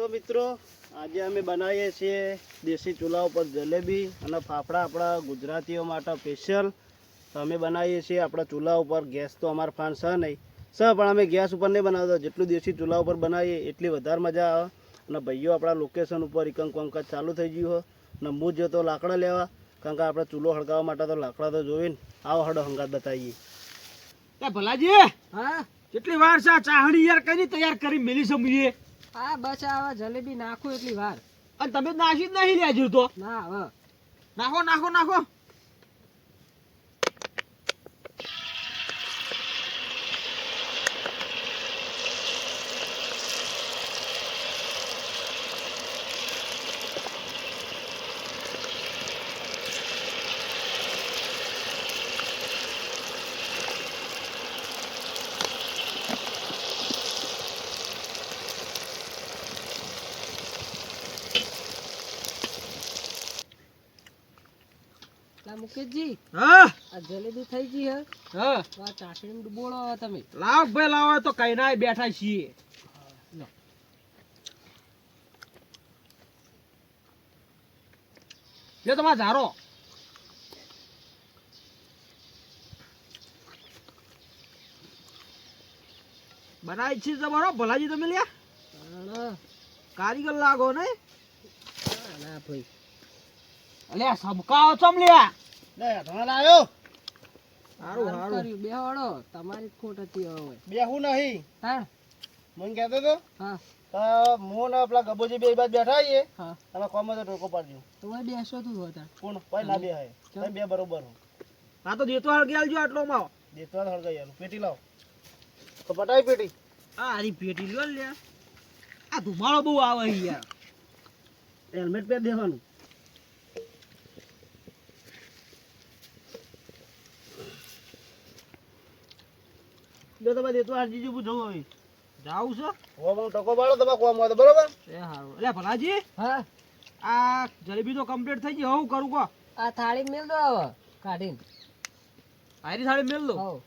તો મિત્રો આજે અમે બનાવીએ છીએ દેશી ચૂલા ઉપર જલેબી અને ફાફડા આપણા ગુજરાતીઓ માટે સ્પેશિયલ તો અમે બનાવીએ છીએ આપણા ચૂલા ઉપર. ગેસ તો અમારા ફાન છે નહીં. સર પણ અમે ગેસ ઉપર નહીં બનાવતા. જેટલું દેશી ચૂલા ઉપર બનાવીએ એટલી વધારે મજા આવે. અને ભાઈઓ આપણા લોકેશન ઉપર એકંક કંકાજ ચાલુ થઈ ગયું હોય અને હું જો તો લાકડા લેવા. કારણ કે આપણે ચૂલો હળગાવવા માટે તો લાકડા તો જોઈને આવો હડો હંગાત બતાવીએ. એ ભલાજી! હા? કેટલી વાર છે ચાહણી યાર કઈ તૈયાર કરી મેલી સમજીએ હા બસ આવા જલેબી નાખું એટલી વાર. અને તમે નાખી જ નહીં લેજો તો? ના હવે. નાખો નાખો નાખો. લા મુકેશજી હા? આ જલેબી થઈ ગઈ હે. હા. આ ચાસણી ડૂબોળો તમે. લાવ ભાઈ લાવો તો કઈ ના બેઠા છીએ. જો તમારે ઝારો. બનાવી છે તમારો? ભલાજી તમે લ્યા? કારીગર લાગો ના ના ભાઈ. અલ્યા સબકાઓ ચમ લ્યા લે તમારે આવ્યો હારું હારું બે હળો તમારી ખોટ હતી હવે. બેહું નહીં. હા? મને કહેતો તો હા. તો હું ને પેલા ગબોજી બે બાદ બેઠા છીએ. હા. તમે કોમ તો ટોકો પાડજો. તો બેસો તું હતા કોણ? કોઈ ના બે હે તમે બે બરોબર હું. હા તો દેતો હળગી આલજો આટલો માં દેતો હળગાઈ યાર પેટી લાવ. તો પટાઈ પેટી. આ આરી પેટી લ્યો ને લ્યા. આ ધુમાડો બહુ આવે યાર હેલ્મેટ પહેર દેવાનું. જો તમે દેતો હારજી જેવું જોવું હવે. જાવું છે? હો ટકો પાડો તમે કોમ હોય તો બરોબર? એ હારું. એટલે ભલાજી હા? આ જલેબી તો કમ્પ્લીટ થઈ ગઈ. હું કરું કો આ થાળી મેલ દો હવે કાઢીને. આરી થાળી મેલ દો હવ.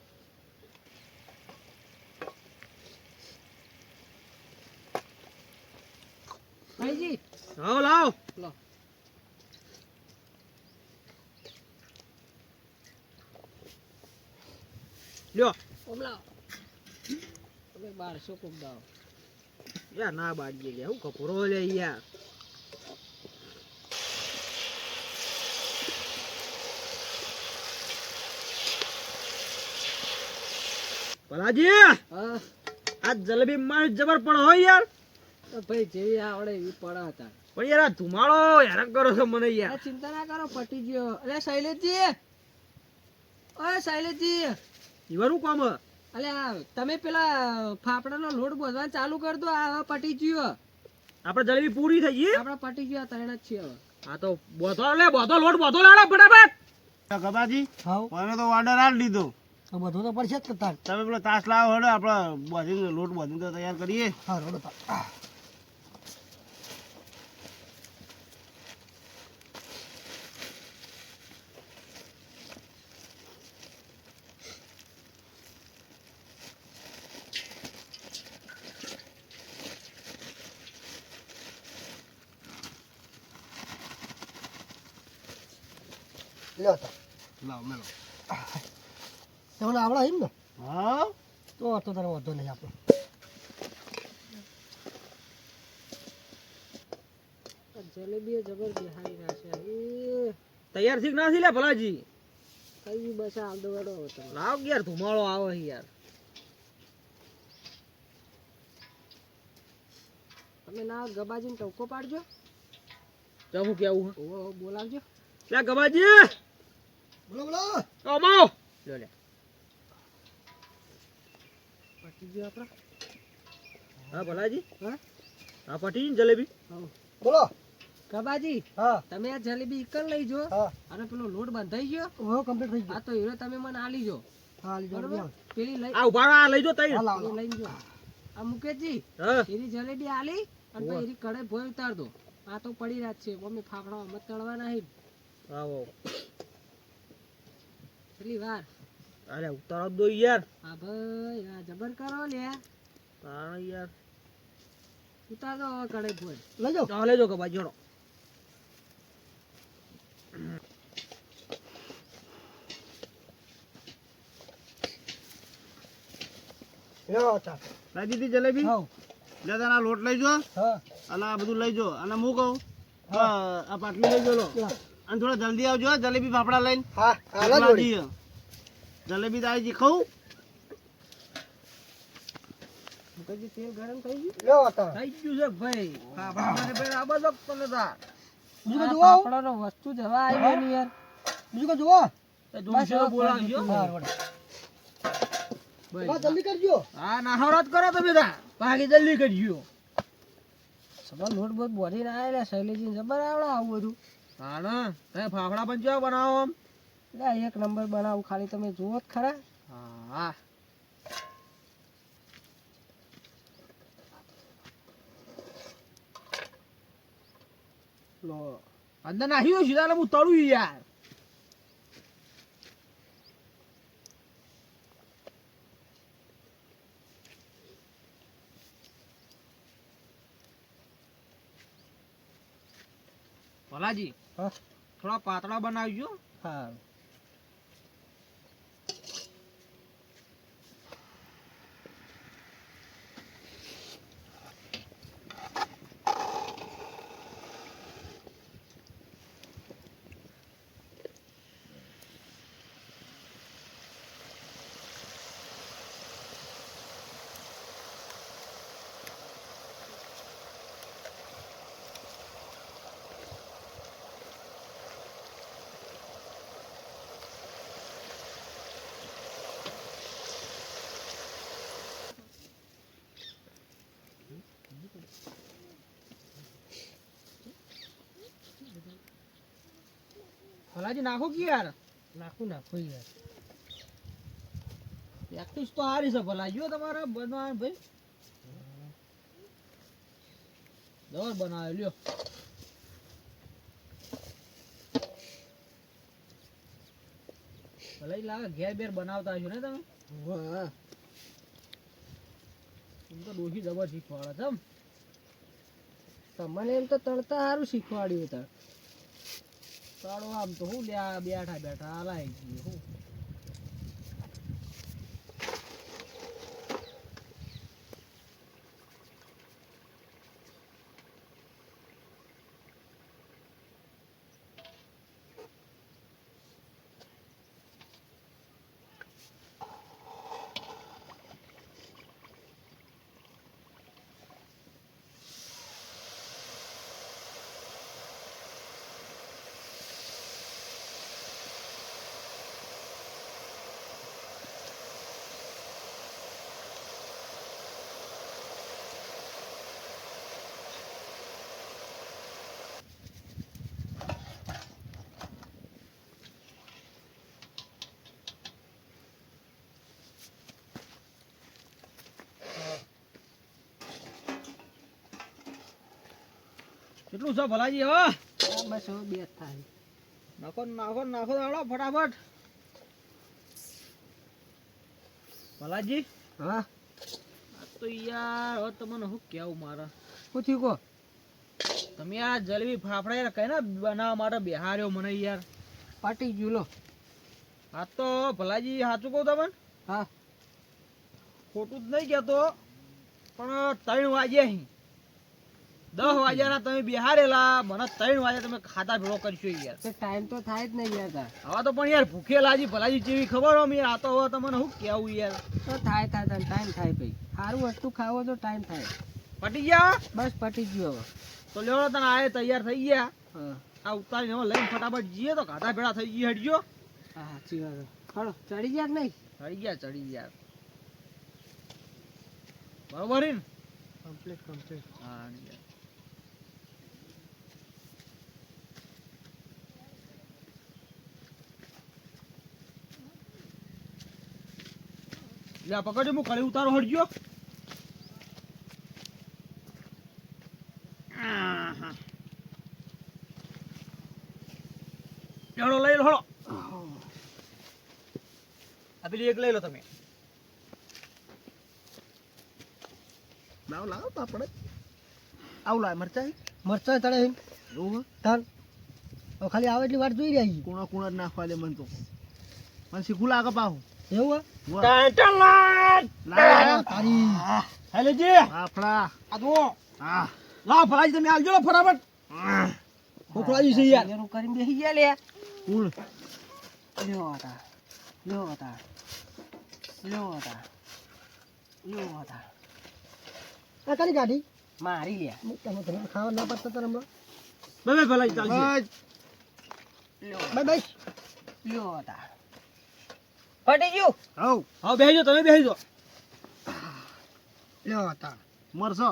ભાઈજી. હા લાવ. લો. લ્યો. ઓમલા બારસો કોક દાવ યાર ના બાડીએ ગયા હું કપરો લે યાર પલાજી આ જલેબી માં જબર પણ હોય યાર. ભાઈ જેવી આવડે એવી પડા હતા પણ યાર આ ધુમાડો હેરાન કરો છો મને યાર. ચિંતા ના કરો પટી ગયો અરે શૈલેષજી. ઓય શૈલેષજી. ઈવાનું કામ હે? અલે આ તમે પેલા ફાફડાનો લોટ બોધવાનું ચાલુ કર દો આ હવે પટી ગયો. આપણે જલેબી પૂરી થઈ ગઈ? આપણે પટી ગયા ત્રણ જ છે હવે. આ તો બોધો લે બોધો લોટ બોધો લાડો ફટાફટ. ગબાજી મને તો ઓર્ડર આલ દીધો. તો બધું તો પડશે જ તાર. તમે પેલો તાસ લાવો હડો આપણે બોધીને લોટ બોધીને તો તૈયાર કરીએ. હા રોડો લ્યો તો લાવો મેલો. તમને આવડે એમ ને? હા? તો તો તારે વાંધો નહીં આપણો જલેબી જબર બિહારી નાખે એ તૈયારથી ના થી લે ભલાજી? કઈ બસ આવડો વડો હતો લાવ યાર ધુમાડો આવે છે યાર. તમે ના ગબાજીને ટોકો પાડજો. કેવું હે? ઓવો બોલાવજો. લે ગબાજી! બોલો બોલો. અમાવ લ્યો લે પટી ગયો આપણે. હા ભલાજી? હા? હા પટી ને જલેબી? બોલો. કબાજી હા. તમે આ જલેબી ઇકલ લઈ જો. હા. અને પેલો લોટ બંધાઈ ગયો. હો કમ્પ્લીટ થઈ આ તો હીરો તમે મને આલી જો હા બરોબર? પેલી લઈ આ ઊભા આ લઈ જો તઈ એ જો. આ મુકેશજી હા. એની જલેબી આલી અને પછી એની કડે ભોય ઉતાર દો. આ તો પડી રાત છે. મમ્મી ફાફડા મત તળવાના નહીં આવો. કેટલી વાર? અરે ઉતારો દો યાર. હા ભાઈ આ જબર કરો લે. તાણ યાર. ઉતાર દો હવે કડે ભોય લેજો હા લેજો કે ભાઈ જોડો દીધી જલેબી? લે તારા લોટ લઈ જો. હા. અને આ બધું લઈ જો. અને હું કહું હા. આ પાટલી લઈ જો લો. અને થોડા જલ્દી આવજો જલેબી ફાફડા લઈને. હા હાલો. જલેબી તો જી ખાવું મુકેશજી તેલ ગરમ થઈ ગયું? થઈ ગયું છે ભાઈ. ફાફડા મને ભાઈ આ બધો તમે તા. બીજું આ કઈ જોવો પાપડાનો વસ્તુ જવા આવી ને યાર બીજું કો જોવો બસ બોલાવજો. બસ જલ્દી કરજો. હા નાહવરાત કરો તમે તા. બાકી જલ્દી કરજો. સબર લોટ બોટ બોલી ના આવેલા શૈલેજી જબર આવડે આવું બધું? હા ના તમે ફાફડા પણ કેવા બનાવો? આમ એટલે એક નંબર બનાવું ખાલી તમે જુઓ જ ખરા. હા. લો અંદર નાખ્યું સીધા હું તળું યાર. ભલાજી થોડા પાતળા બનાવજો. હા. ભલાજી નાખો કે યાર? નાખું નાખું યાર. પ્રેક્ટિસ તો સારી છે ભલાજી હો તમારે બનવા ભાઈ. જબર બનાવે લ્યો. ભલાજી લાગે ઘેર બેર બનાવતા હશો ને તમે? વાહ. એમ તો દોષી જબર શીખવાડે છે તમને એમ તો તળતા સારું શીખવાડ્યું તાર. તાળો આમ તો હું લ્યા બેઠા બેઠા હલાય ગયું હું? કેટલું છે ભલાજી હવે? બસ બે થાય? નાખો નાખો નાખો દાડો ફટાફટ. ભલાજી? હા? તો યાર હવે તમને શું કેવું મારા? શું થયું કહો? તમે આ જલેબી ફાફડા યાર કઈ ના બનાવવા માટે બિહાર્યો મને યાર. પાટી ગયું લો. આ તો ભલાજી સાચું કહું તમને? હા. ખોટું જ નહીં કહેતો પણ ત્રણ વાગે અહીં. દસ વાગ્યાના તમે બિહારેલા મને ત્રણ વાગે તમે ખાતા ભેળો કરશો યાર. ટાઈમ તો થાય જ નહીં યાર. હવે તો પણ યાર ભૂખેલા લાજી ભલાજી જેવી ખબર હોય યાર. આ તો હવે તમને શું કેવું યાર? તો થાય થાય ટાઈમ થાય ભાઈ. સારું વસ્તુ ખાવો તો ટાઈમ થાય. પટી ગયા? બસ પટી ગયો હવે. તો લેવડો તને આએ તૈયાર થઈ ગયા. આ ઉતારીને હવે લઈને ફટાફટ જઈએ તો ખાતા ભેળા થઈ ગઈ હટજો. હા સાચી વાત હળો ચડી ગયા નહીં? ચડી ગયા ચડી ગયા. બરોબર ને? કમ્પ્લીટ કમ્પ્લીટ હા લે પકડજો હું કળી ઉતારો હટજો. હેળો લઈ લો હળો. આ પેલી એક લઈ લો તમે. લાવ લાવ પાપડ. આવું લાવ મરચાઈ મરચાં તળે. એવું તાર. ખાલી આવે એટલી વાર જોઈ રહ્યા કુણા કુણા કોણા નાખવા દે મને તો. મને શીખું લાગે પાહું એવું હે? લાય તારી હેલે જે ફાફડા આ તો હા. લા ફરાજી તમે આવજો ફટાફટ. ફોફળાજી છે યાર. એનું કરીને બેસી ગયા લે. કુલ લ્યો હતા લ્યો હતા લ્યો હતા લ્યો હતા આ કરી ગાડી? મારી લે. તમે તમે ખાવા ના પડતા તાર હમણાં બે બે ફલાજી ચાલશે. બાય બાય લ્યો હતા ફટી ગયું? હઉ હા બેસજો તમે બેસજો લ્યો હતા મરસો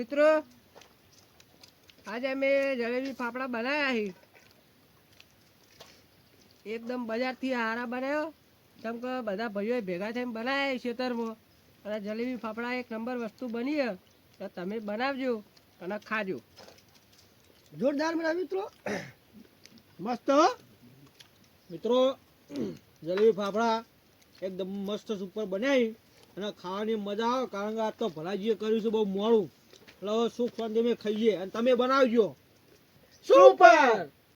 મિત્રો આજે અમે જલેબી ફાફડા બનાવ્યા છે એકદમ બજારથી હારા બનાવ્યો જેમ કે બધા ભાઈઓ ભેગા થઈને બનાવ્યા છે ખેતરમાં. અને જલેબી ફાફડા એક નંબર વસ્તુ બની છે તો તમે બનાવજો અને ખાજો. જોરદાર મને મિત્રો. મસ્ત મિત્રો જલેબી ફાફડા એકદમ મસ્ત સુપર બનાવી અને ખાવાની મજા આવે કારણ કે આ તો ભલાજીએ કર્યું છે બહુ મોડું. હવે સુખ શાંતિ મેં ખાઈએ અને તમે બનાવજો. સુપર